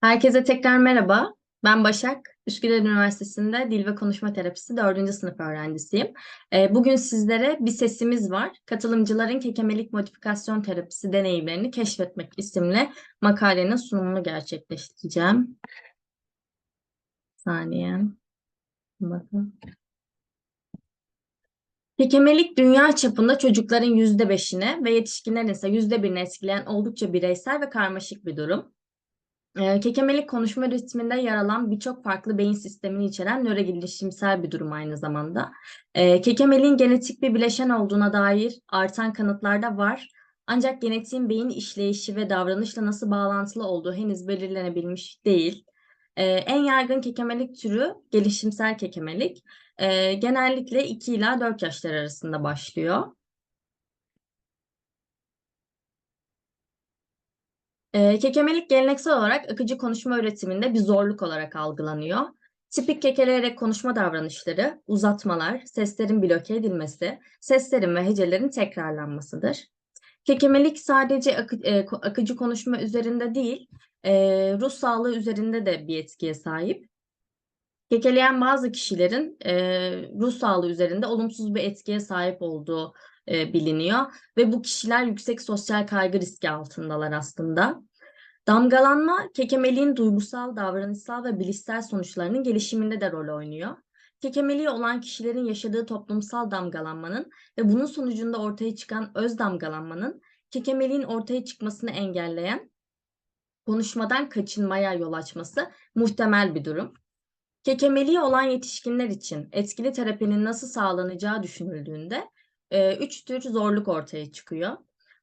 Herkese tekrar merhaba. Ben Başak. Üsküdar Üniversitesi'nde Dil ve Konuşma Terapisi 4. sınıf öğrencisiyim. Ee, Bugün sizlere bir sesimiz var. Katılımcıların kekemelik modifikasyon terapisi deneyimlerini keşfetmek isimli makalenin sunumunu gerçekleştireceğim. Saniye. Bakın. Kekemelik dünya çapında çocukların yüzde beşini ve yetişkinlerin ise yüzde birini etkileyen oldukça bireysel ve karmaşık bir durum. Ee, Kekemelik konuşma ritminde yer alan birçok farklı beyin sistemini içeren nörogelişimsel bir durum aynı zamanda. Ee, Kekemeliğin genetik bir bileşen olduğuna dair artan kanıtlar da var. Ancak genetiğin beyin işleyişi ve davranışla nasıl bağlantılı olduğu henüz belirlenebilmiş değil. Ee, en yaygın kekemelik türü gelişimsel kekemelik. Genellikle 2 ila 4 yaşlar arasında başlıyor. Ee, kekemelik geleneksel olarak akıcı konuşma öğretiminde bir zorluk olarak algılanıyor. Tipik kekeleyerek konuşma davranışları, uzatmalar, seslerin bloke edilmesi, seslerin ve hecelerin tekrarlanmasıdır. Kekemelik sadece akı- e, akıcı konuşma üzerinde değil, e, ruh sağlığı üzerinde de bir etkiye sahip. Kekeleyen bazı kişilerin e, ruh sağlığı üzerinde olumsuz bir etkiye sahip olduğu e, biliniyor ve bu kişiler yüksek sosyal kaygı riski altındalar aslında. Damgalanma, kekemeliğin duygusal, davranışsal ve bilişsel sonuçlarının gelişiminde de rol oynuyor. Kekemeliği olan kişilerin yaşadığı toplumsal damgalanmanın ve bunun sonucunda ortaya çıkan öz damgalanmanın kekemeliğin ortaya çıkmasını engelleyen, konuşmadan kaçınmaya yol açması muhtemel bir durum. Kekemeliği olan yetişkinler için etkili terapinin nasıl sağlanacağı düşünüldüğünde e, üç tür zorluk ortaya çıkıyor.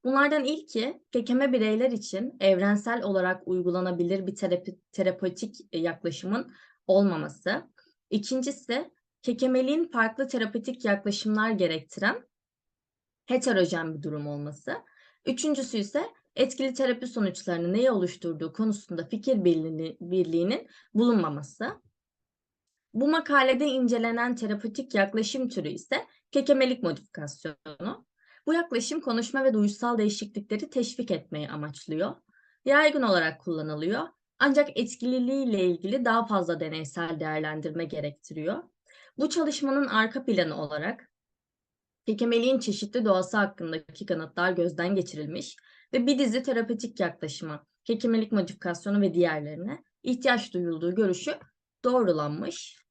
Bunlardan ilki kekeme bireyler için evrensel olarak uygulanabilir bir terapi, terapötik yaklaşımın olmaması. İkincisi kekemeliğin farklı terapötik yaklaşımlar gerektiren heterojen bir durum olması. Üçüncüsü ise etkili terapi sonuçlarını neyi oluşturduğu konusunda fikir birliğini, birliğinin bulunmaması. Bu makalede incelenen terapötik yaklaşım türü ise kekemelik modifikasyonu. Bu yaklaşım konuşma ve duysal değişiklikleri teşvik etmeyi amaçlıyor. Yaygın olarak kullanılıyor ancak etkililiğiyle ilgili daha fazla deneysel değerlendirme gerektiriyor. Bu çalışmanın arka planı olarak kekemeliğin çeşitli doğası hakkındaki kanıtlar gözden geçirilmiş ve bir dizi terapötik yaklaşıma, kekemelik modifikasyonu ve diğerlerine ihtiyaç duyulduğu görüşü doğrulanmış.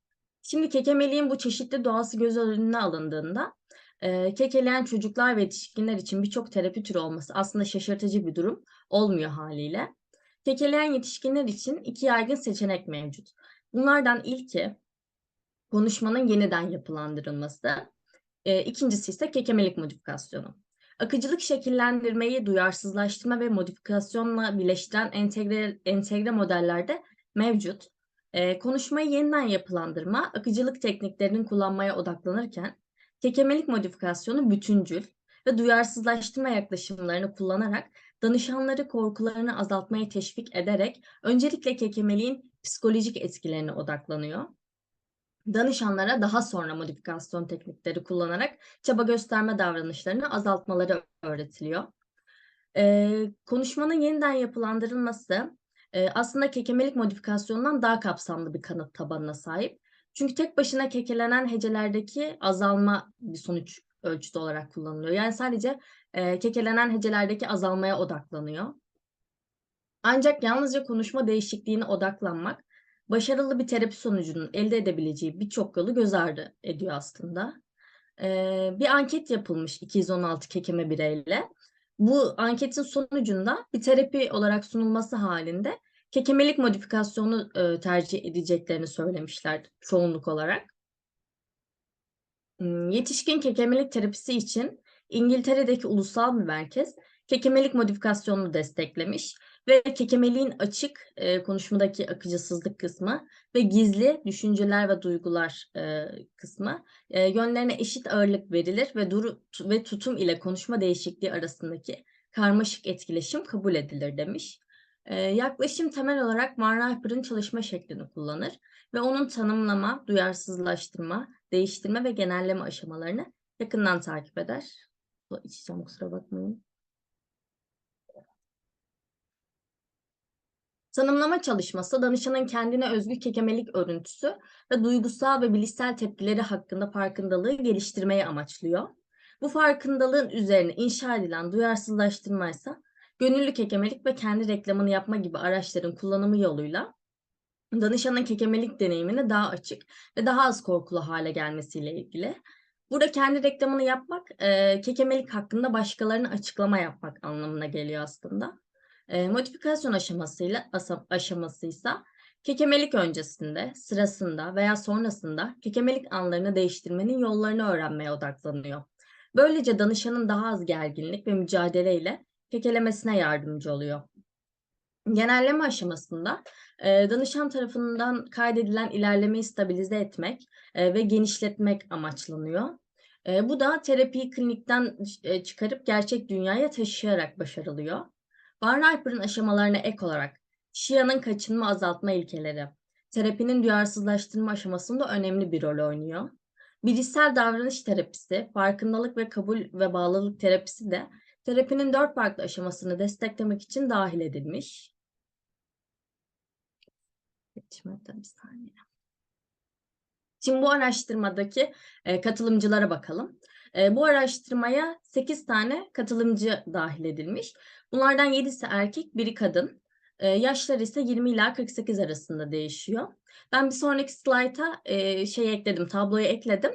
Şimdi kekemeliğin bu çeşitli doğası göz önüne alındığında e, kekeleyen çocuklar ve yetişkinler için birçok terapi türü olması aslında şaşırtıcı bir durum olmuyor haliyle. Kekeleyen yetişkinler için iki yaygın seçenek mevcut. Bunlardan ilki konuşmanın yeniden yapılandırılması, e, ikincisi ise kekemelik modifikasyonu. Akıcılık şekillendirmeyi duyarsızlaştırma ve modifikasyonla birleştiren entegre, entegre modellerde mevcut. Konuşmayı yeniden yapılandırma, akıcılık tekniklerinin kullanmaya odaklanırken, kekemelik modifikasyonu bütüncül ve duyarsızlaştırma yaklaşımlarını kullanarak danışanları korkularını azaltmaya teşvik ederek öncelikle kekemeliğin psikolojik etkilerine odaklanıyor. Danışanlara daha sonra modifikasyon teknikleri kullanarak çaba gösterme davranışlarını azaltmaları öğretiliyor. Ee, konuşmanın yeniden yapılandırılması e, aslında kekemelik modifikasyonundan daha kapsamlı bir kanıt tabanına sahip. Çünkü tek başına kekelenen hecelerdeki azalma bir sonuç ölçütü olarak kullanılıyor. Yani sadece e, kekelenen hecelerdeki azalmaya odaklanıyor. Ancak yalnızca konuşma değişikliğine odaklanmak başarılı bir terapi sonucunun elde edebileceği birçok yolu göz ardı ediyor aslında. Ee, bir anket yapılmış 216 kekeme bireyle. Bu anketin sonucunda bir terapi olarak sunulması halinde kekemelik modifikasyonu e, tercih edeceklerini söylemişler çoğunluk olarak. Hmm, Yetişkin kekemelik terapisi için İngiltere'deki ulusal bir merkez kekemelik modifikasyonunu desteklemiş ve kekemeliğin açık e, konuşmadaki akıcısızlık kısmı ve gizli düşünceler ve duygular e, kısmı e, yönlerine eşit ağırlık verilir ve duru ve tutum ile konuşma değişikliği arasındaki karmaşık etkileşim kabul edilir demiş. Yaklaşım temel olarak Van Ripper'ın çalışma şeklini kullanır ve onun tanımlama, duyarsızlaştırma, değiştirme ve genelleme aşamalarını yakından takip eder. İçeceğim kusura bakmayın. Tanımlama çalışması danışanın kendine özgü kekemelik örüntüsü ve duygusal ve bilişsel tepkileri hakkında farkındalığı geliştirmeyi amaçlıyor. Bu farkındalığın üzerine inşa edilen duyarsızlaştırma ise gönüllü kekemelik ve kendi reklamını yapma gibi araçların kullanımı yoluyla danışanın kekemelik deneyimini daha açık ve daha az korkulu hale gelmesiyle ilgili. Burada kendi reklamını yapmak, e, kekemelik hakkında başkalarına açıklama yapmak anlamına geliyor aslında. E, modifikasyon aşamasıyla aşamasıysa kekemelik öncesinde, sırasında veya sonrasında kekemelik anlarını değiştirmenin yollarını öğrenmeye odaklanıyor. Böylece danışanın daha az gerginlik ve mücadeleyle kekelemesine yardımcı oluyor. Genelleme aşamasında e, danışan tarafından kaydedilen ilerlemeyi stabilize etmek e, ve genişletmek amaçlanıyor. E, bu da terapiyi klinikten çıkarıp gerçek dünyaya taşıyarak başarılıyor. Van Riper'ın aşamalarına ek olarak Shia'nın kaçınma azaltma ilkeleri, terapinin duyarsızlaştırma aşamasında önemli bir rol oynuyor. Bilişsel davranış terapisi, farkındalık ve kabul ve bağlılık terapisi de terapinin dört farklı aşamasını desteklemek için dahil edilmiş. Şimdi bu araştırmadaki e, katılımcılara bakalım. E, bu araştırmaya 8 tane katılımcı dahil edilmiş. Bunlardan 7'si erkek, biri kadın. E, yaşları ise 20 ila 48 arasında değişiyor. Ben bir sonraki slayta e, şey ekledim, tabloyu ekledim.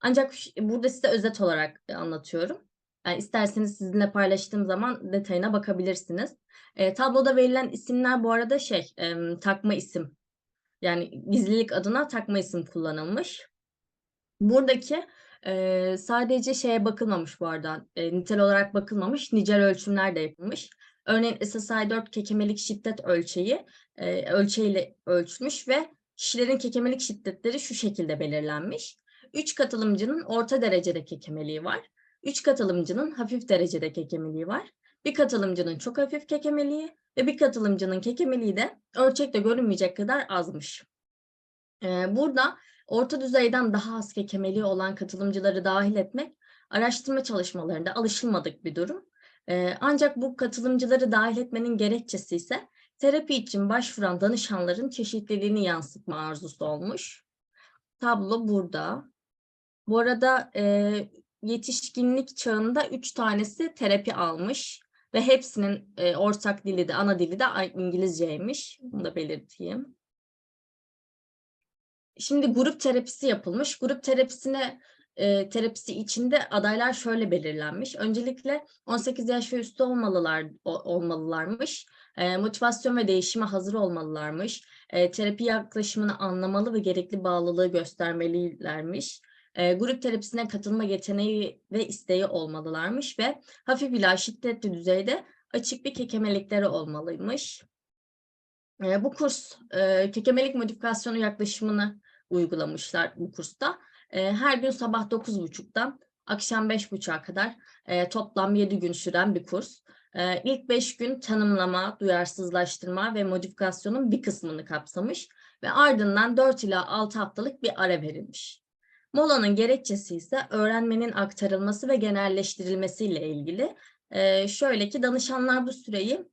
Ancak burada size özet olarak e, anlatıyorum. Yani isterseniz sizinle paylaştığım zaman detayına bakabilirsiniz. E, tabloda verilen isimler bu arada şey, e, takma isim. Yani gizlilik adına takma isim kullanılmış. Buradaki e, sadece şeye bakılmamış bu arada, e, nitel olarak bakılmamış, nicel ölçümler de yapılmış. Örneğin SSI-4 kekemelik şiddet ölçeği e, ölçeğiyle ölçmüş ve kişilerin kekemelik şiddetleri şu şekilde belirlenmiş. 3 katılımcının orta derecede kekemeliği var. 3 katılımcının hafif derecede kekemeliği var. Bir katılımcının çok hafif kekemeliği ve bir katılımcının kekemeliği de ölçekte görünmeyecek kadar azmış. Ee, burada orta düzeyden daha az kekemeliği olan katılımcıları dahil etmek araştırma çalışmalarında alışılmadık bir durum. Ee, ancak bu katılımcıları dahil etmenin gerekçesi ise terapi için başvuran danışanların çeşitliliğini yansıtma arzusu olmuş. Tablo burada. Bu arada e, yetişkinlik çağında üç tanesi terapi almış ve hepsinin e, ortak dili de ana dili de İngilizceymiş. Bunu da belirteyim. Şimdi grup terapisi yapılmış. Grup terapisine e, terapisi içinde adaylar şöyle belirlenmiş. Öncelikle 18 yaş ve üstü olmalılar o- olmalılarmış. E, motivasyon ve değişime hazır olmalılarmış. E, terapi yaklaşımını anlamalı ve gerekli bağlılığı göstermelilermiş. E, grup terapisine katılma yeteneği ve isteği olmalılarmış ve hafif ila şiddetli düzeyde açık bir kekemelikleri olmalıymış. E, bu kurs e, kekemelik modifikasyonu yaklaşımını uygulamışlar bu kursta. E, her gün sabah 9.30'dan akşam 5.30'a kadar e, toplam 7 gün süren bir kurs. E, ilk 5 gün tanımlama, duyarsızlaştırma ve modifikasyonun bir kısmını kapsamış ve ardından 4 ila 6 haftalık bir ara verilmiş. Molanın gerekçesi ise öğrenmenin aktarılması ve genelleştirilmesiyle ilgili. E, şöyle ki danışanlar bu süreyi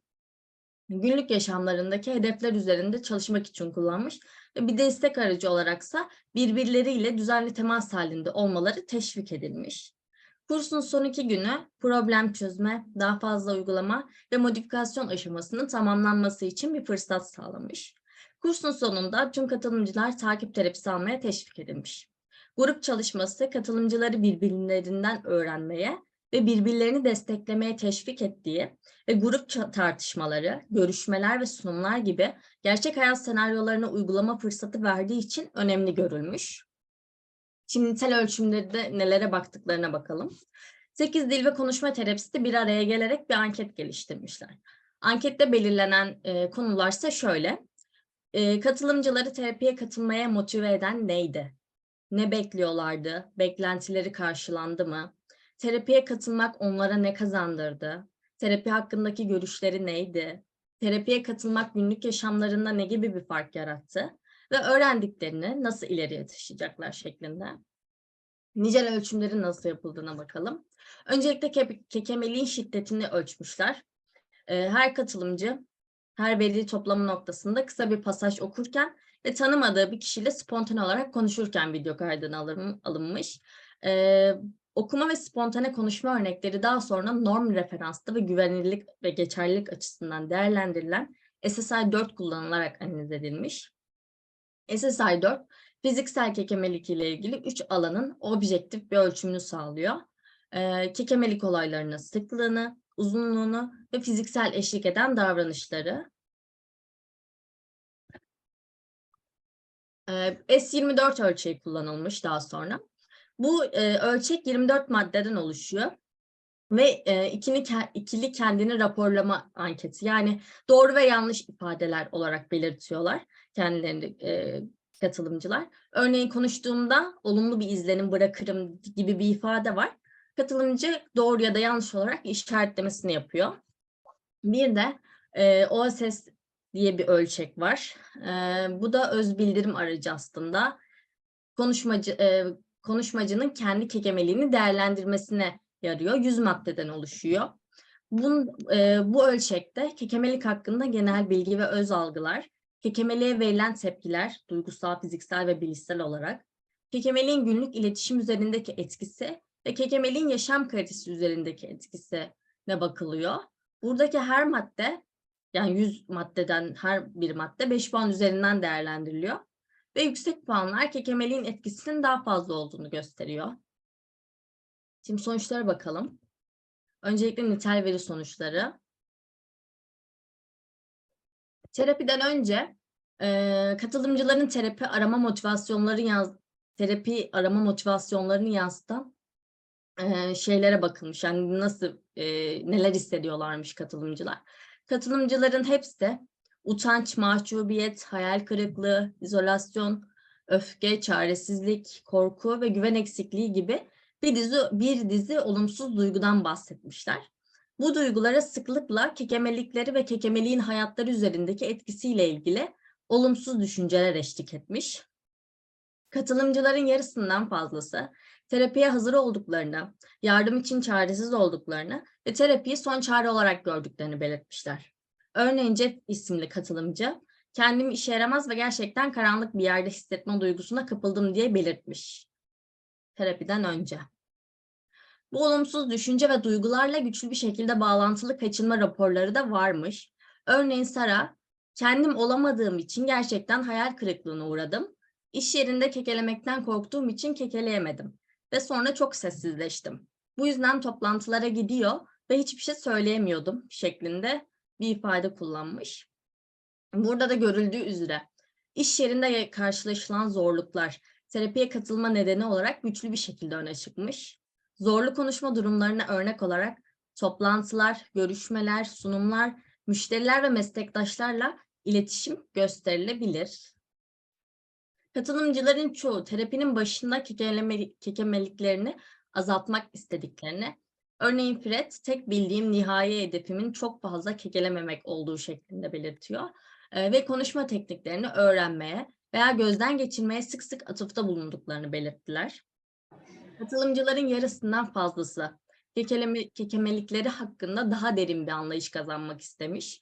günlük yaşamlarındaki hedefler üzerinde çalışmak için kullanmış bir destek aracı olaraksa birbirleriyle düzenli temas halinde olmaları teşvik edilmiş. Kursun son iki günü problem çözme, daha fazla uygulama ve modifikasyon aşamasının tamamlanması için bir fırsat sağlamış. Kursun sonunda tüm katılımcılar takip terapisi almaya teşvik edilmiş. Grup çalışması katılımcıları birbirlerinden öğrenmeye ve birbirlerini desteklemeye teşvik ettiği ve grup tartışmaları, görüşmeler ve sunumlar gibi gerçek hayat senaryolarına uygulama fırsatı verdiği için önemli görülmüş. Şimdi nitel ölçümleri de nelere baktıklarına bakalım. 8 dil ve konuşma terapisti bir araya gelerek bir anket geliştirmişler. Ankette belirlenen e, konularsa şöyle. E, katılımcıları terapiye katılmaya motive eden neydi? Ne bekliyorlardı? Beklentileri karşılandı mı? Terapiye katılmak onlara ne kazandırdı? Terapi hakkındaki görüşleri neydi? Terapiye katılmak günlük yaşamlarında ne gibi bir fark yarattı? Ve öğrendiklerini nasıl ileriye taşıyacaklar şeklinde. Nicel ölçümlerin nasıl yapıldığına bakalım. Öncelikle ke- kekemeliğin şiddetini ölçmüşler. Ee, her katılımcı her veri toplama noktasında kısa bir pasaj okurken ve tanımadığı bir kişiyle spontane olarak konuşurken video kaydına alın- alınmış. Ee, okuma ve spontane konuşma örnekleri daha sonra norm referansta ve güvenilirlik ve geçerlilik açısından değerlendirilen SSI 4 kullanılarak analiz edilmiş. SSI 4, fiziksel kekemelik ile ilgili 3 alanın objektif bir ölçümünü sağlıyor. Ee, kekemelik olaylarının sıklığını, uzunluğunu ve fiziksel eşlik eden davranışları. S24 ölçeği kullanılmış daha sonra. Bu e, ölçek 24 maddeden oluşuyor ve e, ikili, ikili kendini raporlama anketi yani doğru ve yanlış ifadeler olarak belirtiyorlar kendilerini e, katılımcılar. Örneğin konuştuğumda olumlu bir izlenim bırakırım gibi bir ifade var. Katılımcı doğru ya da yanlış olarak işaretlemesini yapıyor. Bir de e, OSS diye bir ölçek var. E, bu da öz bildirim aracı aslında. Konuşmacı e, konuşmacının kendi kekemeliğini değerlendirmesine yarıyor. 100 maddeden oluşuyor. Bun, e, bu ölçekte kekemelik hakkında genel bilgi ve öz algılar, kekemeliğe verilen tepkiler, duygusal, fiziksel ve bilişsel olarak, kekemeliğin günlük iletişim üzerindeki etkisi ve kekemeliğin yaşam kalitesi üzerindeki etkisine bakılıyor. Buradaki her madde, yani 100 maddeden her bir madde 5 puan üzerinden değerlendiriliyor ve yüksek puanlar kekemeliğin etkisinin daha fazla olduğunu gösteriyor. Şimdi sonuçlara bakalım. Öncelikle nitel veri sonuçları. Terapiden önce eee, katılımcıların terapi arama motivasyonları yaz, terapi arama motivasyonlarını yansıtan eee, şeylere bakılmış. Yani nasıl eee, neler hissediyorlarmış katılımcılar. Katılımcıların hepsi de utanç, mahcubiyet, hayal kırıklığı, izolasyon, öfke, çaresizlik, korku ve güven eksikliği gibi bir dizi bir dizi olumsuz duygudan bahsetmişler. Bu duygulara sıklıkla kekemelikleri ve kekemeliğin hayatları üzerindeki etkisiyle ilgili olumsuz düşünceler eşlik etmiş. Katılımcıların yarısından fazlası terapiye hazır olduklarını, yardım için çaresiz olduklarını ve terapiyi son çare olarak gördüklerini belirtmişler. Örneğin Jeff isimli katılımcı, kendimi işe yaramaz ve gerçekten karanlık bir yerde hissetme duygusuna kapıldım diye belirtmiş. Terapiden önce. Bu olumsuz düşünce ve duygularla güçlü bir şekilde bağlantılı kaçınma raporları da varmış. Örneğin Sara, kendim olamadığım için gerçekten hayal kırıklığına uğradım. İş yerinde kekelemekten korktuğum için kekeleyemedim ve sonra çok sessizleştim. Bu yüzden toplantılara gidiyor ve hiçbir şey söyleyemiyordum şeklinde bir ifade kullanmış. Burada da görüldüğü üzere iş yerinde karşılaşılan zorluklar terapiye katılma nedeni olarak güçlü bir şekilde öne çıkmış. Zorlu konuşma durumlarına örnek olarak toplantılar, görüşmeler, sunumlar, müşteriler ve meslektaşlarla iletişim gösterilebilir. Katılımcıların çoğu terapinin başında kekeleme, kekemeliklerini azaltmak istediklerini, örneğin Fred tek bildiğim nihai hedefimin çok fazla kekelememek olduğu şeklinde belirtiyor Eee, ve konuşma tekniklerini öğrenmeye veya gözden geçirmeye sık sık atıfta bulunduklarını belirttiler. Katılımcıların yarısından fazlası kekeleme, kekemelikleri hakkında daha derin bir anlayış kazanmak istemiş.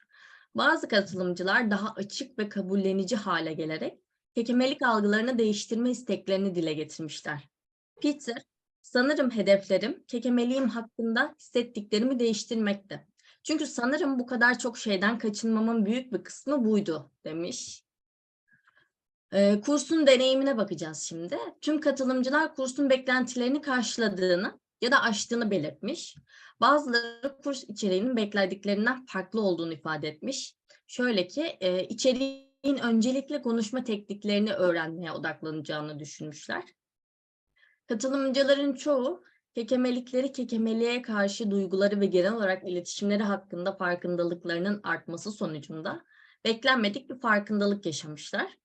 Bazı katılımcılar daha açık ve kabullenici hale gelerek kekemelik algılarını değiştirme isteklerini dile getirmişler. Peter, sanırım hedeflerim kekemeliğim hakkında hissettiklerimi değiştirmekti. Çünkü sanırım bu kadar çok şeyden kaçınmamın büyük bir kısmı buydu demiş. Ee, kursun deneyimine bakacağız şimdi. Tüm katılımcılar kursun beklentilerini karşıladığını ya da aştığını belirtmiş. Bazıları kurs içeriğinin beklediklerinden farklı olduğunu ifade etmiş. Şöyle ki e, içeriğin öncelikle konuşma tekniklerini öğrenmeye odaklanacağını düşünmüşler. Katılımcıların çoğu kekemelikleri kekemeliğe karşı duyguları ve genel olarak iletişimleri hakkında farkındalıklarının artması sonucunda beklenmedik bir farkındalık yaşamışlar.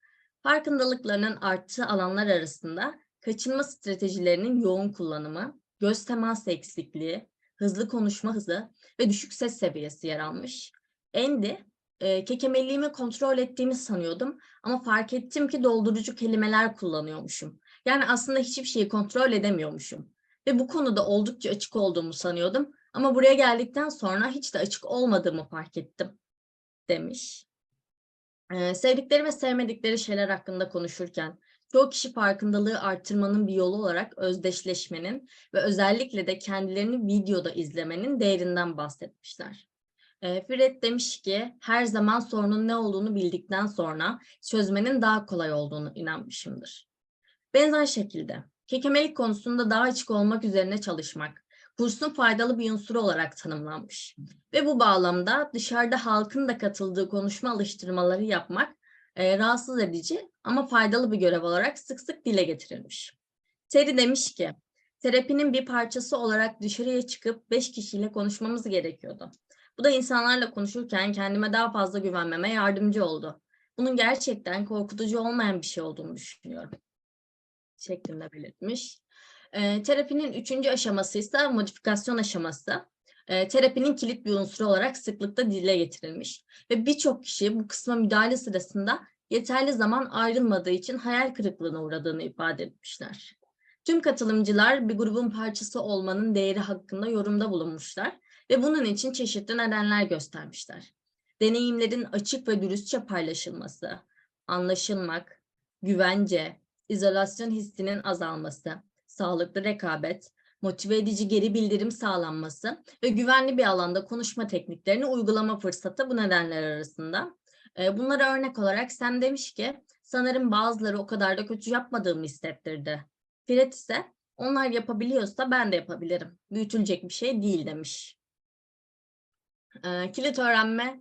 Farkındalıklarının arttığı alanlar arasında kaçınma stratejilerinin yoğun kullanımı, göz teması eksikliği, hızlı konuşma hızı ve düşük ses seviyesi yer almış. Andy, e, kekemeliğimi kontrol ettiğimi sanıyordum ama fark ettim ki doldurucu kelimeler kullanıyormuşum. Yani aslında hiçbir şeyi kontrol edemiyormuşum. Ve bu konuda oldukça açık olduğumu sanıyordum ama buraya geldikten sonra hiç de açık olmadığımı fark ettim demiş. Eee, sevdikleri ve sevmedikleri şeyler hakkında konuşurken çoğu kişi farkındalığı arttırmanın bir yolu olarak özdeşleşmenin ve özellikle de kendilerini videoda izlemenin değerinden bahsetmişler. Eee, Fred demiş ki her zaman sorunun ne olduğunu bildikten sonra çözmenin daha kolay olduğunu inanmışımdır. Benzer şekilde kekemelik konusunda daha açık olmak üzerine çalışmak kursun faydalı bir unsuru olarak tanımlanmış. Ve bu bağlamda dışarıda halkın da katıldığı konuşma alıştırmaları yapmak e, rahatsız edici ama faydalı bir görev olarak sık sık dile getirilmiş. Terry demiş ki, terapinin bir parçası olarak dışarıya çıkıp beş kişiyle konuşmamız gerekiyordu. Bu da insanlarla konuşurken kendime daha fazla güvenmeme yardımcı oldu. Bunun gerçekten korkutucu olmayan bir şey olduğunu düşünüyorum. Şeklinde belirtmiş. E, terapinin üçüncü aşaması ise modifikasyon aşaması. E, terapinin kilit bir unsuru olarak sıklıkla dile getirilmiş. Ve birçok kişi bu kısma müdahale sırasında yeterli zaman ayrılmadığı için hayal kırıklığına uğradığını ifade etmişler. Tüm katılımcılar bir grubun parçası olmanın değeri hakkında yorumda bulunmuşlar ve bunun için çeşitli nedenler göstermişler. Deneyimlerin açık ve dürüstçe paylaşılması, anlaşılmak, güvence, izolasyon hissinin azalması, sağlıklı rekabet, motive edici geri bildirim sağlanması ve güvenli bir alanda konuşma tekniklerini uygulama fırsatı bu nedenler arasında. E, bunlara örnek olarak Sam demiş ki sanırım bazıları o kadar da kötü yapmadığımı hissettirdi. Fred ise onlar yapabiliyorsa ben de yapabilirim. Büyütülecek bir şey değil demiş. E, kilit öğrenme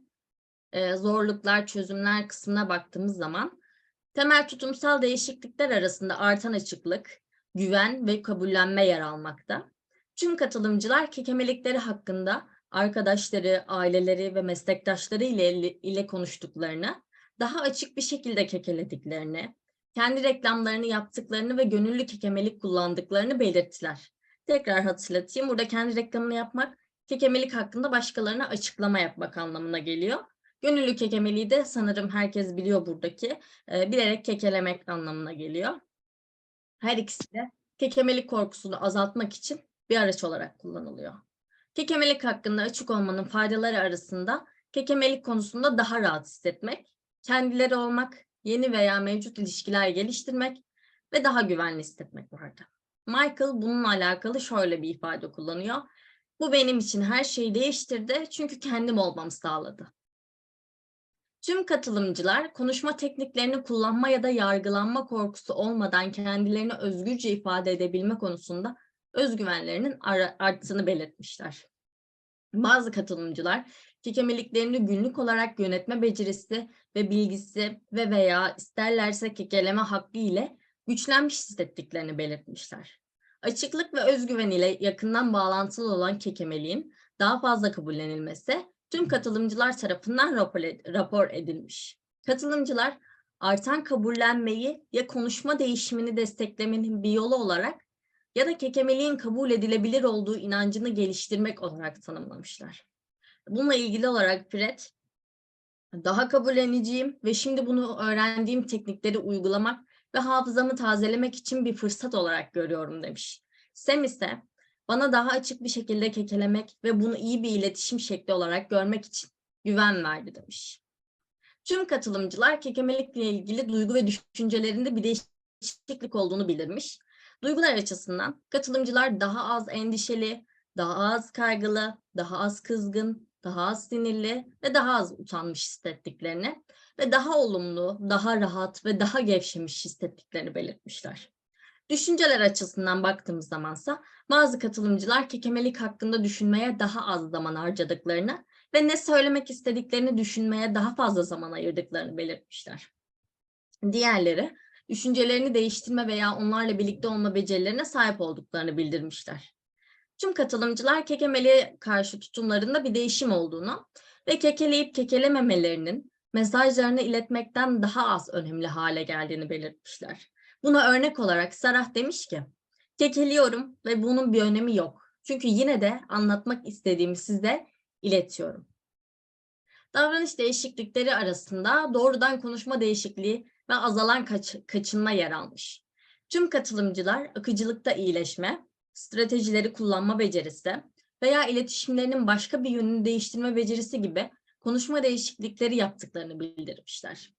e, zorluklar, çözümler kısmına baktığımız zaman temel tutumsal değişiklikler arasında artan açıklık, güven ve kabullenme yer almakta. Tüm katılımcılar kekemelikleri hakkında arkadaşları, aileleri ve meslektaşları ile, ile konuştuklarını, daha açık bir şekilde kekelediklerini, kendi reklamlarını yaptıklarını ve gönüllü kekemelik kullandıklarını belirttiler. Tekrar hatırlatayım, burada kendi reklamını yapmak, kekemelik hakkında başkalarına açıklama yapmak anlamına geliyor. Gönüllü kekemeliği de sanırım herkes biliyor buradaki, e, bilerek kekelemek anlamına geliyor. Her ikisi de kekemelik korkusunu azaltmak için bir araç olarak kullanılıyor. Kekemelik hakkında açık olmanın faydaları arasında kekemelik konusunda daha rahat hissetmek, kendileri olmak, yeni veya mevcut ilişkiler geliştirmek ve daha güvenli hissetmek vardı. Michael bununla alakalı şöyle bir ifade kullanıyor. Bu benim için her şeyi değiştirdi çünkü kendim olmamı sağladı. Tüm katılımcılar konuşma tekniklerini kullanma ya da yargılanma korkusu olmadan kendilerini özgürce ifade edebilme konusunda özgüvenlerinin arttığını belirtmişler. Bazı katılımcılar kekemeliklerini günlük olarak yönetme becerisi ve bilgisi ve veya isterlerse kekeleme hakkı ile güçlenmiş hissettiklerini belirtmişler. Açıklık ve özgüven ile yakından bağlantılı olan kekemeliğin daha fazla kabullenilmesi tüm katılımcılar tarafından rapor, rapor edilmiş. Katılımcılar artan kabullenmeyi ya konuşma değişimini desteklemenin bir yolu olarak ya da kekemeliğin kabul edilebilir olduğu inancını geliştirmek olarak tanımlamışlar. Bununla ilgili olarak Fred, daha kabulleneceğim ve şimdi bunu öğrendiğim teknikleri uygulamak ve hafızamı tazelemek için bir fırsat olarak görüyorum demiş. Sam ise bana daha açık bir şekilde kekelemek ve bunu iyi bir iletişim şekli olarak görmek için güven verdi demiş. Tüm katılımcılar kekemelikle ilgili duygu ve düşüncelerinde bir değişiklik olduğunu bildirmiş. Duygular açısından katılımcılar daha az endişeli, daha az kaygılı, daha az kızgın, daha az sinirli ve daha az utanmış hissettiklerini ve daha olumlu, daha rahat ve daha gevşemiş hissettiklerini belirtmişler. Düşünceler açısından baktığımız zamansa bazı katılımcılar kekemelik hakkında düşünmeye daha az zaman harcadıklarını ve ne söylemek istediklerini düşünmeye daha fazla zaman ayırdıklarını belirtmişler. Diğerleri düşüncelerini değiştirme veya onlarla birlikte olma becerilerine sahip olduklarını bildirmişler. Tüm katılımcılar kekemeliğe karşı tutumlarında bir değişim olduğunu ve kekeleyip kekelememelerinin mesajlarını iletmekten daha az önemli hale geldiğini belirtmişler. Buna örnek olarak Sarah demiş ki, kekeliyorum ve bunun bir önemi yok. Çünkü yine de anlatmak istediğimi size iletiyorum. Davranış değişiklikleri arasında doğrudan konuşma değişikliği ve azalan kaç, kaçınma yer almış. Tüm katılımcılar akıcılıkta iyileşme, stratejileri kullanma becerisi veya iletişimlerinin başka bir yönünü değiştirme becerisi gibi konuşma değişiklikleri yaptıklarını bildirmişler.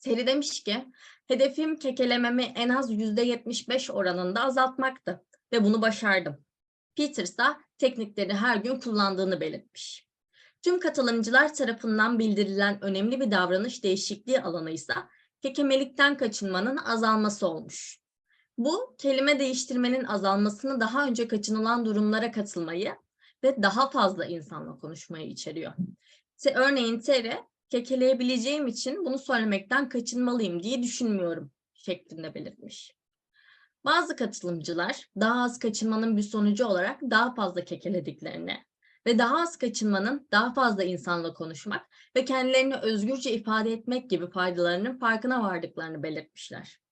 Terry demiş ki, hedefim kekelememi en az %75 oranında azaltmaktı ve bunu başardım. Peter ise teknikleri her gün kullandığını belirtmiş. Tüm katılımcılar tarafından bildirilen önemli bir davranış değişikliği alanı ise kekemelikten kaçınmanın azalması olmuş. Bu kelime değiştirmenin azalmasını daha önce kaçınılan durumlara katılmayı ve daha fazla insanla konuşmayı içeriyor. Te- Örneğin Tere, kekeleyebileceğim için bunu söylemekten kaçınmalıyım diye düşünmüyorum şeklinde belirtmiş. Bazı katılımcılar daha az kaçınmanın bir sonucu olarak daha fazla kekelediklerini ve daha az kaçınmanın daha fazla insanla konuşmak ve kendilerini özgürce ifade etmek gibi faydalarının farkına vardıklarını belirtmişler.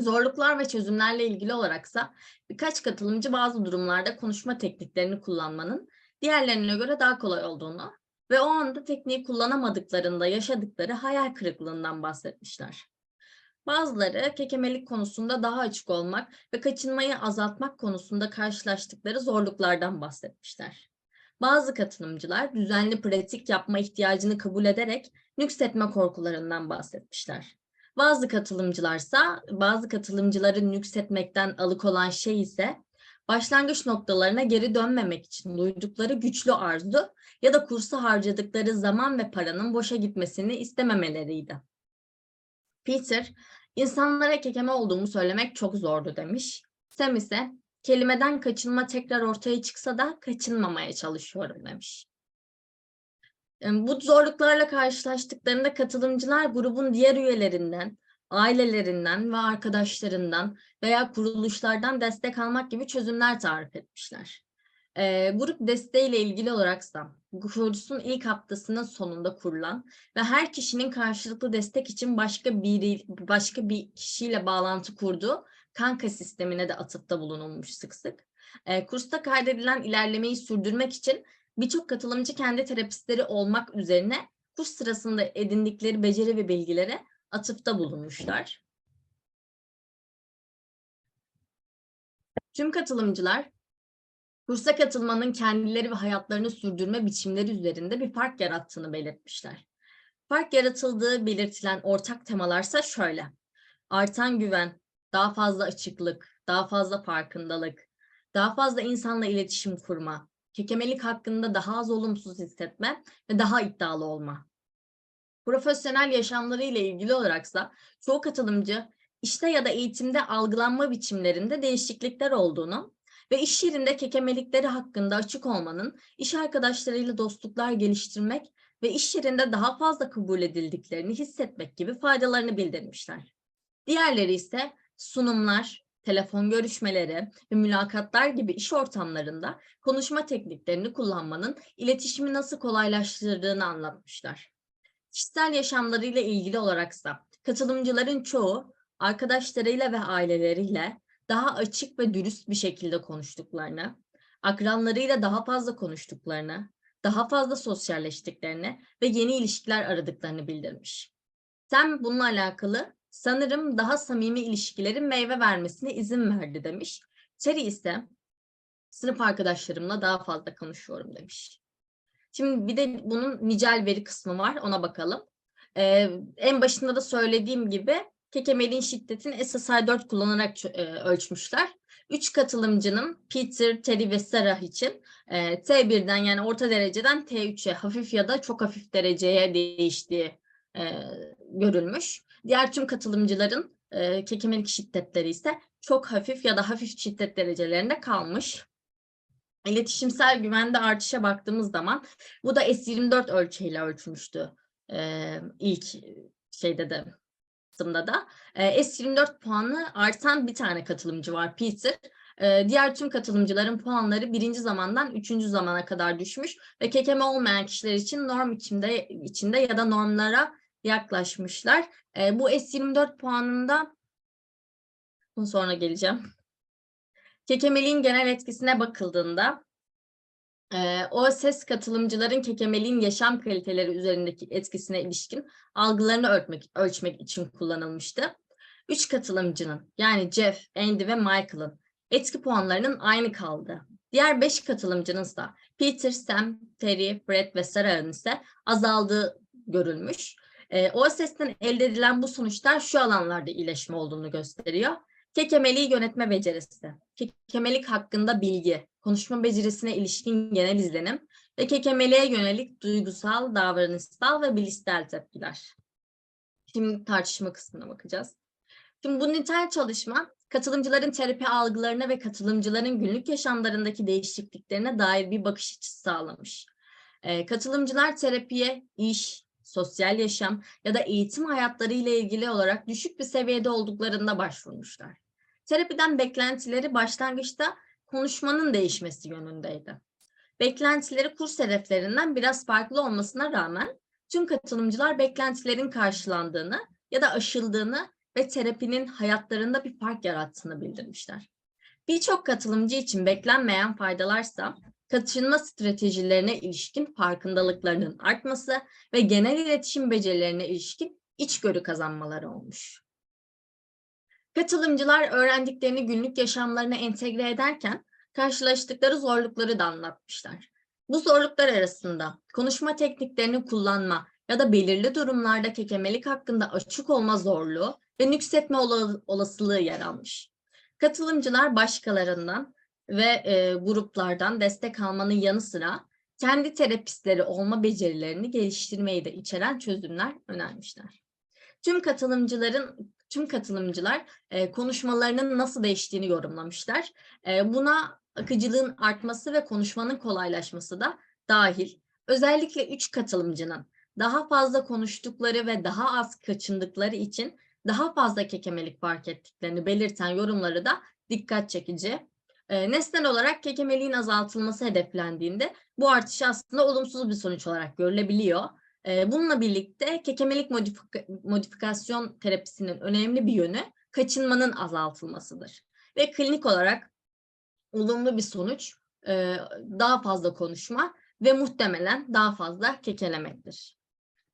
Zorluklar ve çözümlerle ilgili olaraksa birkaç katılımcı bazı durumlarda konuşma tekniklerini kullanmanın diğerlerine göre daha kolay olduğunu ve o anda tekniği kullanamadıklarında yaşadıkları hayal kırıklığından bahsetmişler. Bazıları kekemelik konusunda daha açık olmak ve kaçınmayı azaltmak konusunda karşılaştıkları zorluklardan bahsetmişler. Bazı katılımcılar düzenli pratik yapma ihtiyacını kabul ederek nüksetme korkularından bahsetmişler. Bazı katılımcılarsa, bazı katılımcıların nüksetmekten alıkolan şey ise başlangıç noktalarına geri dönmemek için duydukları güçlü arzu ya da kursa harcadıkları zaman ve paranın boşa gitmesini istememeleriydi. Peter, insanlara kekeme olduğumu söylemek çok zordu demiş. Sam ise kelimeden kaçınma tekrar ortaya çıksa da kaçınmamaya çalışıyorum demiş. Bu zorluklarla karşılaştıklarında katılımcılar grubun diğer üyelerinden, ailelerinden ve arkadaşlarından veya kuruluşlardan destek almak gibi çözümler tarif etmişler. Ee, grup desteğiyle ilgili olaraksa kursun ilk haftasının sonunda kurulan ve her kişinin karşılıklı destek için başka biri başka bir kişiyle bağlantı kurduğu kanka sistemine de atıfta bulunulmuş sık sık. Ee, kursta kaydedilen ilerlemeyi sürdürmek için birçok katılımcı kendi terapistleri olmak üzerine kurs sırasında edindikleri beceri ve bilgilere atıfta bulunmuşlar. Tüm katılımcılar kursa katılmanın kendileri ve hayatlarını sürdürme biçimleri üzerinde bir fark yarattığını belirtmişler. Fark yaratıldığı belirtilen ortak temalarsa şöyle. Artan güven, daha fazla açıklık, daha fazla farkındalık, daha fazla insanla iletişim kurma, kekemelik hakkında daha az olumsuz hissetme ve daha iddialı olma. Profesyonel yaşamları ile ilgili olaraksa çoğu katılımcı işte ya da eğitimde algılanma biçimlerinde değişiklikler olduğunu ve iş yerinde kekemelikleri hakkında açık olmanın iş arkadaşlarıyla dostluklar geliştirmek ve iş yerinde daha fazla kabul edildiklerini hissetmek gibi faydalarını bildirmişler. Diğerleri ise sunumlar, telefon görüşmeleri ve mülakatlar gibi iş ortamlarında konuşma tekniklerini kullanmanın iletişimi nasıl kolaylaştırdığını anlatmışlar. Kişisel yaşamlarıyla ilgili olaraksa katılımcıların çoğu arkadaşlarıyla ve aileleriyle daha açık ve dürüst bir şekilde konuştuklarını, akranlarıyla daha fazla konuştuklarını, daha fazla sosyalleştiklerini ve yeni ilişkiler aradıklarını bildirmiş. Sam bununla alakalı sanırım daha samimi ilişkilerin meyve vermesine izin verdi demiş. Terry ise sınıf arkadaşlarımla daha fazla konuşuyorum demiş. Şimdi bir de bunun nicel veri kısmı var ona bakalım. Ee, en başında da söylediğim gibi kekemeliğin şiddetini SSI-4 kullanarak ölçmüşler. Üç katılımcının Peter, Terry ve Sarah için e, T1'den yani orta dereceden T3'e hafif ya da çok hafif dereceye değiştiği e, görülmüş. Diğer tüm katılımcıların e, kekemelik şiddetleri ise çok hafif ya da hafif şiddet derecelerinde kalmış. İletişimsel güvende artışa baktığımız zaman bu da S24 ölçeğiyle ölçülmüştü e, ilk şeyde de kısımda da. E, S24 puanı artan bir tane katılımcı var Peter. E, diğer tüm katılımcıların puanları birinci zamandan üçüncü zamana kadar düşmüş ve kekeme olmayan kişiler için norm içinde, içinde ya da normlara yaklaşmışlar. E, bu S24 puanında bunu sonra geleceğim. Kekemeliğin genel etkisine bakıldığında e, o ses katılımcıların kekemeliğin yaşam kaliteleri üzerindeki etkisine ilişkin algılarını ölçmek, ölçmek için kullanılmıştı. Üç katılımcının yani Jeff, Andy ve Michael'ın etki puanlarının aynı kaldı. Diğer 5 katılımcının ise Peter, Sam, Terry, Brett ve Sarah'ın ise azaldığı görülmüş. E, OSS'ten elde edilen bu sonuçlar şu alanlarda iyileşme olduğunu gösteriyor. Kekemeliği yönetme becerisi, kekemelik hakkında bilgi, konuşma becerisine ilişkin genel izlenim ve kekemeliğe yönelik duygusal, davranışsal ve bilişsel tepkiler. Şimdi tartışma kısmına bakacağız. Şimdi bu nitel çalışma katılımcıların terapi algılarına ve katılımcıların günlük yaşamlarındaki değişikliklerine dair bir bakış açısı sağlamış. Ee, katılımcılar terapiye iş, sosyal yaşam ya da eğitim hayatları ile ilgili olarak düşük bir seviyede olduklarında başvurmuşlar. Terapiden beklentileri başlangıçta konuşmanın değişmesi yönündeydi. Beklentileri kurs hedeflerinden biraz farklı olmasına rağmen tüm katılımcılar beklentilerin karşılandığını ya da aşıldığını ve terapinin hayatlarında bir fark yarattığını bildirmişler. Birçok katılımcı için beklenmeyen faydalarsa kaçınma stratejilerine ilişkin farkındalıklarının artması ve genel iletişim becerilerine ilişkin içgörü kazanmaları olmuş. Katılımcılar öğrendiklerini günlük yaşamlarına entegre ederken karşılaştıkları zorlukları da anlatmışlar. Bu zorluklar arasında konuşma tekniklerini kullanma ya da belirli durumlarda kekemelik hakkında açık olma zorluğu ve nüksetme ola- olasılığı yer almış. Katılımcılar başkalarından ve e, gruplardan destek almanın yanı sıra kendi terapistleri olma becerilerini geliştirmeyi de içeren çözümler önermişler. Tüm katılımcıların tüm katılımcılar e, konuşmalarının nasıl değiştiğini yorumlamışlar. E, buna akıcılığın artması ve konuşmanın kolaylaşması da dahil. Özellikle üç katılımcının daha fazla konuştukları ve daha az kaçındıkları için daha fazla kekemelik fark ettiklerini belirten yorumları da dikkat çekici. E, nesnel olarak kekemeliğin azaltılması hedeflendiğinde bu artış aslında olumsuz bir sonuç olarak görülebiliyor. Bununla birlikte kekemelik modifika- modifikasyon terapisinin önemli bir yönü kaçınmanın azaltılmasıdır. Ve klinik olarak olumlu bir sonuç daha fazla konuşma ve muhtemelen daha fazla kekelemektir.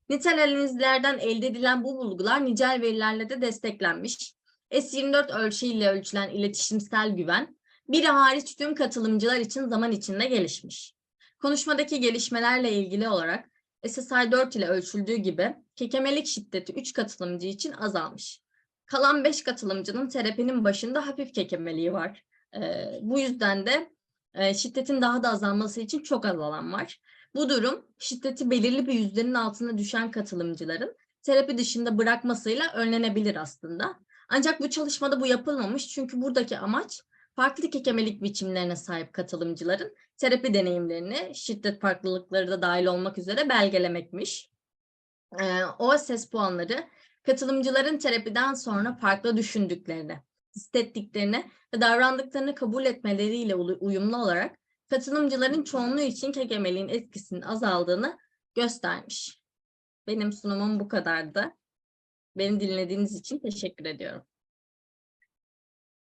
Nitel analizlerden elde edilen bu bulgular nicel verilerle de desteklenmiş. S24 ölçeğiyle ölçülen iletişimsel güven, biri hariç tüm katılımcılar için zaman içinde gelişmiş. Konuşmadaki gelişmelerle ilgili olarak SSI 4 ile ölçüldüğü gibi kekemelik şiddeti 3 katılımcı için azalmış. Kalan 5 katılımcının terapinin başında hafif kekemeliği var. Ee, bu yüzden de e, şiddetin daha da azalması için çok az alan var. Bu durum şiddeti belirli bir yüzdenin altına düşen katılımcıların terapi dışında bırakmasıyla önlenebilir aslında. Ancak bu çalışmada bu yapılmamış çünkü buradaki amaç farklı kekemelik biçimlerine sahip katılımcıların terapi deneyimlerini şiddet farklılıkları da dahil olmak üzere belgelemekmiş. Ee, o ses puanları katılımcıların terapiden sonra farklı düşündüklerini, hissettiklerini ve davrandıklarını kabul etmeleriyle uy- uyumlu olarak katılımcıların çoğunluğu için kekemeliğin etkisinin azaldığını göstermiş. Benim sunumum bu kadardı. Beni dinlediğiniz için teşekkür ediyorum.